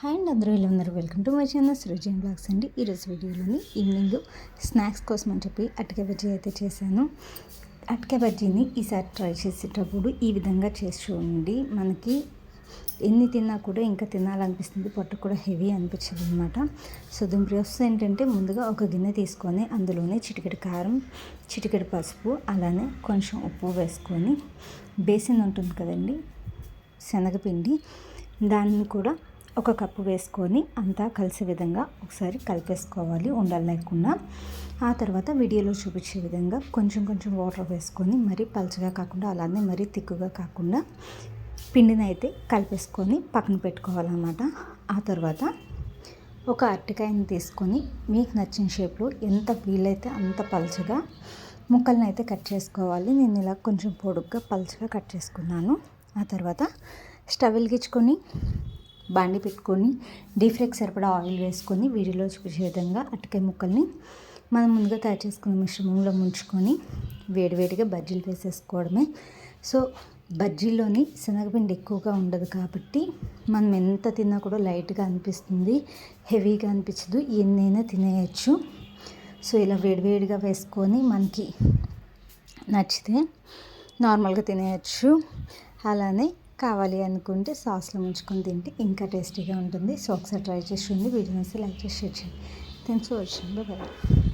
Hi and అందరూ ఇలా ఉన్నారు? Welcome to my channel Srujan vlogs అండి. ఈరోజు వీడియోలోని ఈవినింగ్ స్నాక్స్ కోసం అని చెప్పి అటుకే బజ్జీ అయితే చేశాను. అటుకే బజ్జీని ఈసారి ట్రై చేసేటప్పుడు ఈ విధంగా చేసి చూడండి. మనకి ఎన్ని తిన్నా కూడా ఇంకా తినాలనిపిస్తుంది. పొట్ట కూడా హెవీ అనిపించదు అనమాట సో దీని ప్రాసెస్ ఏంటంటే ముందుగా ఒక గిన్నె తీసుకొని అందులోనే చిటికెడు కారం చిటికెడు పసుపు అలానే కొంచెం ఉప్పు వేసుకొని బేసిన్ ఉంటుంది కదండి శనగపిండి దాన్ని కూడా ఒక కప్పు వేసుకొని అంతా కలిసే విధంగా ఒకసారి కలిపేసుకోవాలి ఉండాలి లేకుండా ఆ తర్వాత వీడియోలో చూపించే విధంగా కొంచెం కొంచెం వాటర్ వేసుకొని మరీ పలుచగా కాకుండా అలానే మరీ తిక్కుగా కాకుండా పిండిని అయితే కలిపేసుకొని పక్కన పెట్టుకోవాలన్నమాట. ఆ తర్వాత ఒక అరటికాయని తీసుకొని మీకు నచ్చిన షేప్లో ఎంత వీలైతే అంత పలుచగా ముక్కలను అయితే కట్ చేసుకోవాలి. నేను ఇలా కొంచెం పొడుగ్గా పలుచగా కట్ చేసుకున్నాను. ఆ తర్వాత స్టవ్ వెలిగించుకొని బండి పెట్టుకొని డీప్ ఫ్రైకి సరిపడా ఆయిల్ వేసుకొని వీడియోలో చూపించే విధంగా అటకాయ ముక్కల్ని మనం ముందుగా తయారు చేసుకున్న మిశ్రమంలో ముంచుకొని వేడివేడిగా బజ్జీలు వేసేసుకోవడమే. సో బజ్జీల్లోని శనగపిండి ఎక్కువగా ఉండదు కాబట్టి మనం ఎంత తిన్నా కూడా లైట్గా అనిపిస్తుంది హెవీగా అనిపించదు ఎన్నైనా తినేయచ్చు. సో ఇలా వేడివేడిగా వేసుకొని మనకి నచ్చితే నార్మల్గా తినేయచ్చు. అలానే కావాలి అనుకుంటే సాస్లో ముంచుకొని తింటే ఇంకా టేస్టీగా ఉంటుంది. సో ఒకసారి ట్రై చేసి ఉంది వీడియో లైక్ చేసి షేర్ చేయండి. Thanks for watching bye